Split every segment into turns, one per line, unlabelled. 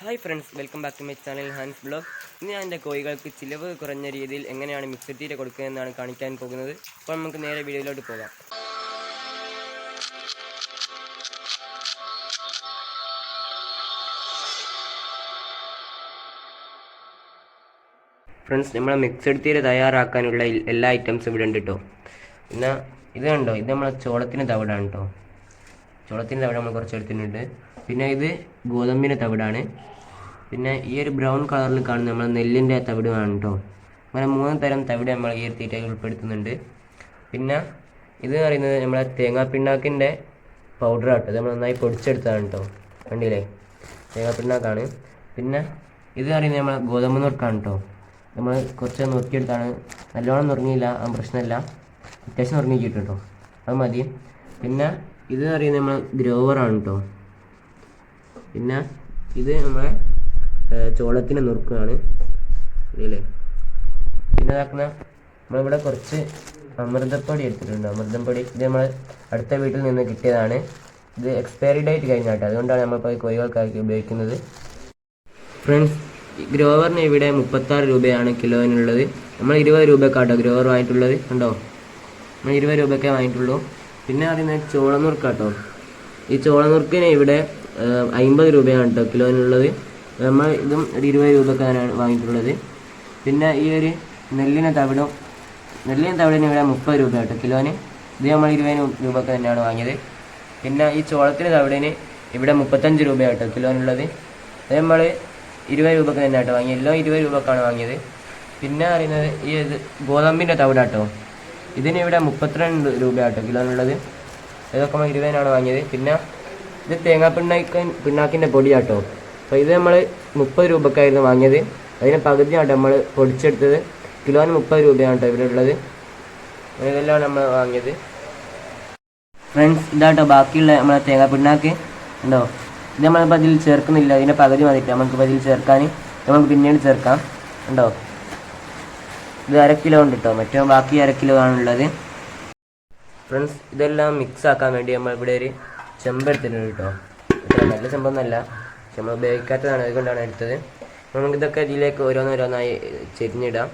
Hi friends welcome back to my channel Hans blog ഇന്ന് ഞാൻ എന്റെ കോഴികൾക്ക് ചിലവ് കുറഞ്ഞ രീതിയിൽ എങ്ങനെയാണ് മിക്സഡ് തീറ്റ കൊടുക്കുന്നതെന്നാണ് കാണിക്കാൻ പോകുന്നത്. അപ്പോൾ നമുക്ക് നേരെ വീഡിയോയിലോട്ട് പോകാം. ഫ്രണ്ട്സ് നമ്മൾ മിക്സഡ് തീരെ തയ്യാറാക്കാനുള്ള എല്ലാ ഐറ്റംസും ഇവിടെ ഉണ്ട് കേട്ടോ ഇത് കണ്ടോ? ഇത് നമ്മളെ ചോളത്തിന് തവിടാണ് കേട്ടോ ചോളത്തിന്റെ തവിട് നമ്മൾ കുറച്ച് എടുത്തിട്ടുണ്ട്. പിന്നെ ഇത് ഗോതമ്പിന്റെ തവിടാണ്. പിന്നെ ഈ ഒരു ബ്രൗൺ കളറിൽ കാണുന്ന നമ്മൾ നെല്ലിന്റെ തവിടുമാണ് കേട്ടോ അങ്ങനെ മൂന്ന് തരം തവിട് നമ്മൾ ഈ ഒരു തീറ്റയിൽ ഉൾപ്പെടുത്തുന്നുണ്ട്. പിന്നെ ഇത് പറയുന്നത് നമ്മളെ തേങ്ങാപ്പിണ്ണാക്കിന്റെ പൗഡർ ആട്ടോ. നമ്മൾ നന്നായി പൊടിച്ചെടുത്തതാണ് കേട്ടോ കണ്ടില്ലേ? തേങ്ങാപ്പിണ്ണാക്കാണ്. പിന്നെ ഇത് പറയുന്നത് നമ്മൾ ഗോതമ്പ് നുറുക്കാണ് കേട്ടോ നമ്മൾ കുറച്ച് നുറുക്കിയെടുത്താണ് നല്ലോണം നുറുങ്ങിയില്ല പ്രശ്നമില്ല. അത്യാവശ്യം നുറുങ്ങി കേട്ടോ അത് മതി. പിന്നെ ഇത് പറയുന്നത് നമ്മൾ ഗ്രോവറാണ് കേട്ടോ പിന്നെ ഇത് നമ്മളെ ചോളത്തിന്റെ നുറുക്കാണ് ഇതില്ലേ പിന്നെ ഇതാക്കുന്ന നമ്മളിവിടെ കുറച്ച് അമൃതപ്പൊടി എടുത്തിട്ടുണ്ട്. അമൃതപ്പൊടി ഇത് നമ്മൾ അടുത്ത വീട്ടിൽ നിന്ന് കിട്ടിയതാണ്. ഇത് എക്സ്പയറി ഡേറ്റ് കഴിഞ്ഞാട്ടോ. അതുകൊണ്ടാണ് നമ്മളിപ്പോൾ ഈ കോഴികൾക്കായി ഉപയോഗിക്കുന്നത്. ഫ്രണ്ട്സ് ഗ്രോവറിന് ഇവിടെ മുപ്പത്താറ് രൂപയാണ് കിലോയിനുള്ളത് നമ്മൾ ഇരുപത് രൂപക്കാട്ടോ ഗ്രോവർ വാങ്ങിയിട്ടുള്ളത്. കണ്ടോ? നമ്മൾ ഇരുപത് രൂപയ്ക്കേ വാങ്ങിയിട്ടുള്ളൂ. പിന്നെ പറയുന്നത് ചോളനുറുക്കാട്ടോ ഈ ചോളനുറുക്കിന് ഇവിടെ അമ്പത് രൂപയാണ് കേട്ടോ കിലോനുള്ളത്. നമ്മൾ ഇതും ഒരു ഇരുപത് രൂപക്കാരാണ് വാങ്ങിയിട്ടുള്ളത്. പിന്നെ ഈ ഒരു നെല്ലിന് തവിടും നെല്ലിന് തവിടിന് ഇവിടെ മുപ്പത് രൂപ കേട്ടോ കിലോന്. ഇത് നമ്മൾ ഇരുപത് രൂപക്ക് തന്നെയാണ് വാങ്ങിയത്. പിന്നെ ഈ ചോളത്തിന് തവിടിന് ഇവിടെ മുപ്പത്തഞ്ച് രൂപ കേട്ടോ കിലോനുള്ളത്. അത് നമ്മൾ ഇരുപത് രൂപക്ക് തന്നെ കേട്ടോ വാങ്ങി എല്ലാം ഇരുപത് രൂപക്കാണ് വാങ്ങിയത്. പിന്നെ അറിയുന്നത് ഈ ഗോതമ്പിന്റെ തവിടാട്ടോ. ഇതിന് ഇവിടെ മുപ്പത്തിരണ്ട് രൂപ കേട്ടോ കിലോനുള്ളത് ഇതൊക്കെ നമ്മൾ ഇരുപതിനാണ് വാങ്ങിയത്. പിന്നെ ഇത് തേങ്ങാ പിണ്ണാക്കൻ പിണ്ണാക്കിന്റെ പൊടിയാട്ടോ. അപ്പോൾ ഇത് നമ്മൾ മുപ്പത് രൂപക്കായിരുന്നു വാങ്ങിയത്. അതിന് പകുതിയാട്ടോ നമ്മൾ പൊടിച്ചെടുത്തത്. കിലോന് മുപ്പത് രൂപയാണ് കേട്ടോ ഇവിടെ ഉള്ളത്. ഇതെല്ലാം നമ്മൾ വാങ്ങിയത്. ഫ്രണ്ട്സ് ഇതാട്ടോ ബാക്കിയുള്ള നമ്മളെ തേങ്ങാ പിണ്ണാക്ക് ഉണ്ടോ ഇത് നമ്മളിപ്പോൾ അതിൽ ചേർക്കുന്നില്ല. ഇതിന്റെ പകുതി മതിട്ട്. നമുക്ക് ഇതിൽ ചേർക്കാൻ. നമുക്ക് പിന്നീട് ചേർക്കാം. ഉണ്ടോ ഇത് അര കിലോ ഉണ്ട് കേട്ടോ മറ്റോ ബാക്കി അര കിലോ ആണുള്ളത് ഫ്രണ്ട്സ് ഇതെല്ലാം മിക്സ് ആക്കാൻ വേണ്ടി നമ്മൾ ഇവിടെ ഒരു ചെമ്പ് എടുത്തിട്ടുണ്ട് കേട്ടോ നല്ല ചെമ്പൊന്നല്ല. നമ്മൾ ഉപയോഗിക്കാത്തതാണ് അതുകൊണ്ടാണ് എടുത്തത്. നമുക്കിതൊക്കെ ഇതിലേക്ക് ഓരോന്നോരോന്നായി ചെരിഞ്ഞിടാം.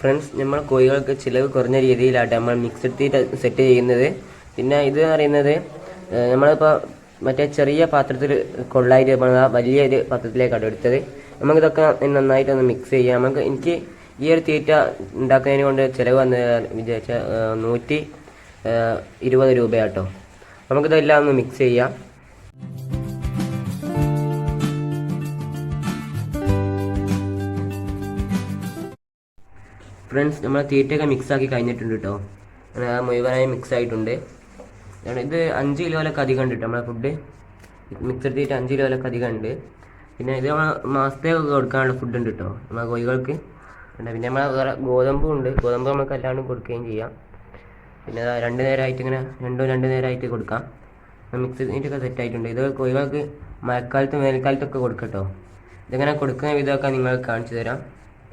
ഫ്രണ്ട്സ് നമ്മൾ കോഴികൾക്ക് ചിലവ് കുറഞ്ഞ രീതിയിലാണ് നമ്മൾ മിക്സഡ് തീറ്റ സെറ്റ് ചെയ്യുന്നത്. പിന്നെ ഇത് പറയുന്നത് നമ്മളിപ്പോൾ മറ്റേ ചെറിയ പാത്രത്തിൽ കൊള്ളായിട്ട് നമ്മൾ വലിയൊരു പാത്രത്തിലേക്കാണ് എടുത്തത്. നമുക്കിതൊക്കെ നന്നായിട്ടൊന്ന് മിക്സ് ചെയ്യാം. നമുക്ക് എനിക്ക് ഈ ഒരു തീറ്റ ഉണ്ടാക്കുന്നതിന് കൊണ്ട് ചിലവ് വന്ന് വിചാരിച്ച നൂറ്റി ഇരുപത് രൂപയാട്ടോ. നമുക്കിതെല്ലാം ഒന്ന് മിക്സ് ചെയ്യാം. ഫ്രണ്ട്സ് നമ്മൾ തീറ്റയൊക്കെ മിക്സ് ആക്കി കഴിഞ്ഞിട്ടുണ്ട് കേട്ടോ മുഴുവനായി മിക്സ് ആയിട്ടുണ്ട്. ഇത് അഞ്ച് കിലോയിലൊക്കെ അധികം ഉണ്ട് കേട്ടോ നമ്മളെ ഫുഡ് മിക്സഡ് തീറ്റ അഞ്ച് കിലോയിലൊക്കെ അധികം ഉണ്ട്. പിന്നെ ഇത് നമ്മൾ മാസത്തേക്കൊക്കെ കൊടുക്കാനുള്ള ഫുഡ് ഉണ്ട് കേട്ടോ നമ്മളെ കോഴികൾക്ക്. പിന്നെ നമ്മളെ വേറെ ഗോതമ്പും ഉണ്ട്. ഗോതമ്പ് നമുക്ക് എല്ലാവരും കൊടുക്കുകയും ചെയ്യാം. പിന്നെ രണ്ട് നേരമായിട്ട് ഇങ്ങനെ രണ്ടോ രണ്ട് നേരമായിട്ട് കൊടുക്കാം. മിക്സ് തീറ്റൊക്കെ സെറ്റ് ആയിട്ടുണ്ട്. ഇത് കോഴികൾക്ക് മഴക്കാലത്തും വേനൽക്കാലത്തൊക്കെ കൊടുക്കട്ടോ ഇതിങ്ങനെ കൊടുക്കുന്ന വിധമൊക്കെ നിങ്ങൾക്ക് കാണിച്ചു തരാം.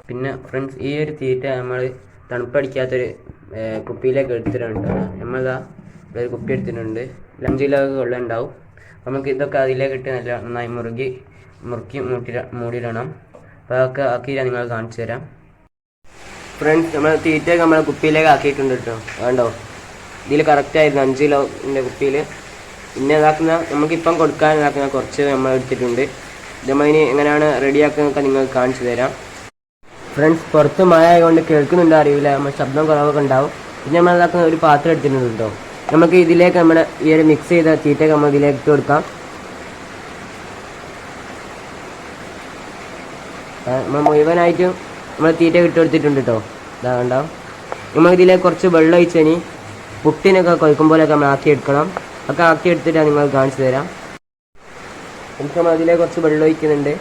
പിന്നെ ഫ്രണ്ട്സ് ഈ ഒരു തീറ്റ നമ്മൾ തണുപ്പടിക്കാത്തൊരു കുപ്പിയിലേക്ക് എടുത്തിട്ടുണ്ട്. നമ്മളിതാ ഒരു കുപ്പി എടുത്തിട്ടുണ്ട്. ലഞ്ച് കിലോക്ക് വെള്ളം ഉണ്ടാവും. നമുക്ക് ഇതൊക്കെ അതിലേക്ക് ഇട്ട് നല്ല നന്നായി മുറുകി മുറുക്കി മൂട്ടി മൂടിയിടണം. അപ്പോൾ അതൊക്കെ ആക്കിയിട്ട് നിങ്ങൾ കാണിച്ചു തരാം. ഫ്രണ്ട്സ് നമ്മൾ തീറ്റയൊക്കെ നമ്മൾ കുപ്പിയിലേക്ക് ആക്കിയിട്ടുണ്ട് കേട്ടോ. വേണ്ടോ ഇതിൽ കറക്റ്റായിരുന്നു അഞ്ച് കിലോന്റെ കുപ്പിയിൽ പിന്നെ ഇതാക്കുന്ന നമുക്കിപ്പം കൊടുക്കാൻ ഇതാക്കുന്ന കുറച്ച് നമ്മൾ എടുത്തിട്ടുണ്ട്. ഇനി എങ്ങനെയാണ് റെഡിയാക്കുന്നതൊക്കെ നിങ്ങൾക്ക് കാണിച്ചു തരാം. ഫ്രണ്ട്സ് പുറത്ത് മഴ ആയതുകൊണ്ട് കേൾക്കുന്നുണ്ടോ അറിയില്ല. നമ്മൾ ശബ്ദം കുറവൊക്കെ ഉണ്ടാവും. പിന്നെ നമ്മൾ അതൊക്കെ ഒരു പാത്രം എടുത്തിട്ടുണ്ടോ നമുക്ക് ഇതിലേക്ക് നമ്മുടെ ഈ ഒരു മിക്സ് ചെയ്ത തീറ്റയൊക്കെ നമ്മൾ ഇതിലേക്ക് ഇട്ട് കൊടുക്കാം. നമ്മൾ മുഴുവനായിട്ടും നമ്മൾ തീറ്റ ഇട്ട് കൊടുത്തിട്ടുണ്ട് കേട്ടോ ഇതാ കണ്ടോ? ഇതിലേക്ക് കുറച്ച് വെള്ളം ഒഴിച്ചതിന് പുട്ടിനൊക്കെ കൊയ്ക്കുമ്പോഴൊക്കെ നമ്മൾ ആക്കി എടുക്കണം. ഒക്കെ ആക്കി എടുത്തിട്ട് നിങ്ങൾ കാണിച്ചു തരാം. നമുക്ക് നമ്മൾ അതിലേക്ക് കുറച്ച് വെള്ളം ഒഴിക്കുന്നുണ്ട്.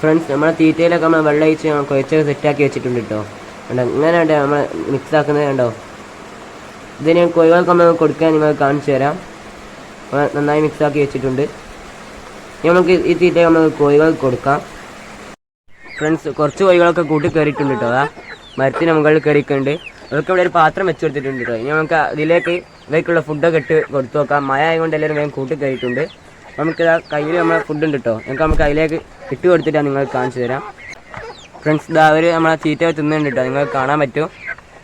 ഫ്രണ്ട്സ് നമ്മളെ തീറ്റയിലൊക്കെ നമ്മൾ വെള്ളം അയച്ച് കുഴച്ചൊക്കെ സെറ്റാക്കി വെച്ചിട്ടുണ്ട് കേട്ടോ കണ്ടോ? ഇങ്ങനെ കേട്ടോ നമ്മൾ മിക്സ് ആക്കുന്നത് കണ്ടോ? ഞാൻ കോഴികൾക്ക് നമ്മൾ കൊടുക്കാൻ നിങ്ങൾ കാണിച്ചു തരാം. നന്നായി മിക്സ് ആക്കി വെച്ചിട്ടുണ്ട്. നമുക്ക് ഈ തീറ്റ നമ്മൾ കോഴികൾക്ക് കൊടുക്കാം. ഫ്രണ്ട്സ് കുറച്ച് കോഴികളൊക്കെ കൂട്ടി കയറിയിട്ടുണ്ട് കേട്ടോ അതാ മരത്തിന് മുകളിൽ കയറിയിട്ടുണ്ട്. അവർക്ക് ഇവിടെ ഒരു പാത്രം വെച്ച് കൊടുത്തിട്ടുണ്ട് കേട്ടോ ഇനി നമുക്ക് അതിലേക്ക് ഇവയ്ക്കുള്ള ഫുഡൊക്കെ ഇട്ട് കൊടുത്തു നോക്കാം. മഴ ആയതുകൊണ്ട് എല്ലാവരും വേഗം കൂട്ടി കയറിയിട്ടുണ്ട്. നമുക്ക് ഇതാ കയ്യിൽ നമ്മളെ ഫുഡ് ഉണ്ട് കേട്ടോ നമുക്ക് നമുക്ക് അതിലേക്ക് ഇട്ട് കൊടുത്തിട്ടാണ് നിങ്ങൾക്ക് കാണിച്ചു തരാം. ഫ്രണ്ട്സ് ഇതാ അവർ നമ്മളെ ചീറ്റ തിന്നുന്നുണ്ട് കേട്ടോ നിങ്ങൾക്ക് കാണാൻ പറ്റും.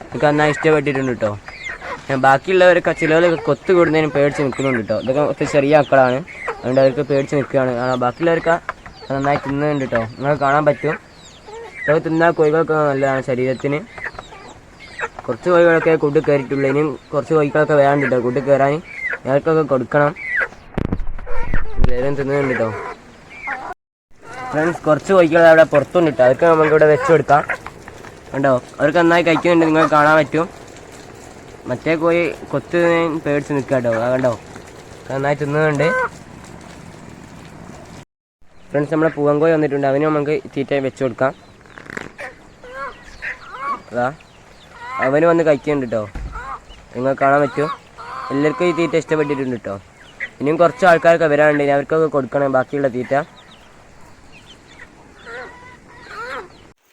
നിങ്ങൾക്ക് നന്നായി ഇഷ്ടപ്പെട്ടിട്ടുണ്ട് കേട്ടോ ഞാൻ ബാക്കിയുള്ളവരൊക്കെ ചിലവരൊക്കെ കൊത്തു കൂടുന്നതിന് പേടിച്ച് നിൽക്കുന്നുണ്ട് കേട്ടോ ഇതൊക്കെ ഒത്തിരി ചെറിയ മക്കളാണ് അതുകൊണ്ട് അവർക്ക് പേടിച്ച് നിൽക്കുകയാണ്. കാരണം ബാക്കിയുള്ളവർക്ക് നന്നായി തിന്നുന്നുണ്ട് കേട്ടോ നിങ്ങൾക്ക് കാണാൻ പറ്റും. ഇതൊക്കെ തിന്നാൽ കോഴികളൊക്കെ നല്ലതാണ് ശരീരത്തിന്. കുറച്ച് കോഴികളൊക്കെ കൂട്ടി കയറിയിട്ടുള്ളൂ. ഇനിയും കുറച്ച് കോഴികളൊക്കെ വേണ്ട കേട്ടോ കൂട്ടി കയറാൻ കൊടുക്കണം. എല്ലാവരും തിന്നുന്നുണ്ട് കേട്ടോ ഫ്രണ്ട്സ് കുറച്ച് കോഴികൾ അവിടെ പുറത്തുണ്ട് കേട്ടോ. അതൊക്കെ നമുക്ക് ഇവിടെ വെച്ച് കൊടുക്കാം. കണ്ടോ? അവർക്ക് നന്നായി കഴിക്കുന്നുണ്ട്. നിങ്ങൾക്ക് കാണാൻ പറ്റും. മറ്റേ കോഴി കൊത്ത് പേടിച്ച് നിൽക്കുക കേട്ടോ. കണ്ടോ? നന്നായി തിന്നുന്നുണ്ട്. ഫ്രണ്ട്സ് നമ്മുടെ പൂവൻ കോഴി വന്നിട്ടുണ്ട്. അവന് നമുക്ക് തീറ്റ വെച്ച് കൊടുക്കാം. അതാ. അവന് വന്ന് കഴിക്കുന്നുണ്ട് കേട്ടോ. നിങ്ങൾക്ക് കാണാൻ പറ്റും. എല്ലാവർക്കും ഈ തീറ്റ ഇഷ്ടപ്പെട്ടിട്ടുണ്ട് കേട്ടോ. ഇനിയും കുറച്ച് ആൾക്കാരൊക്കെ വരാനുണ്ട്. ഇനി അവർക്കൊക്കെ കൊടുക്കണം. ബാക്കിയുള്ള തീറ്റ.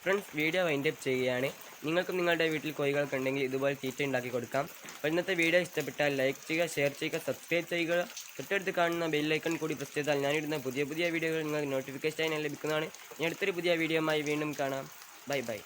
ഫ്രണ്ട്സ് വീഡിയോ വൈൻഡ് അപ്പ് ചെയ്യുകയാണ്. നിങ്ങൾക്കും നിങ്ങളുടെ വീട്ടിൽ കോഴികളൊക്കെ ഉണ്ടെങ്കിൽ ഇതുപോലെ തീറ്റ ഉണ്ടാക്കി കൊടുക്കാം. അപ്പോൾ ഇന്നത്തെ വീഡിയോ ഇഷ്ടപ്പെട്ടാൽ ലൈക്ക് ചെയ്യുക ഷെയർ ചെയ്യുക സബ്സ്ക്രൈബ് ചെയ്യുക. തൊട്ടടുത്ത് കാണുന്ന ബെല്ലൈക്കൺ കൂടി പ്രസ് ചെയ്താൽ ഞാനിടുന്ന പുതിയ പുതിയ വീഡിയോകൾ നിങ്ങൾക്ക് നോട്ടിഫിക്കേഷൻ ആയി ലഭിക്കുന്നതാണ്. ഇനി അടുത്തൊരു പുതിയ വീഡിയോയുമായി വീണ്ടും കാണാം. Bye bye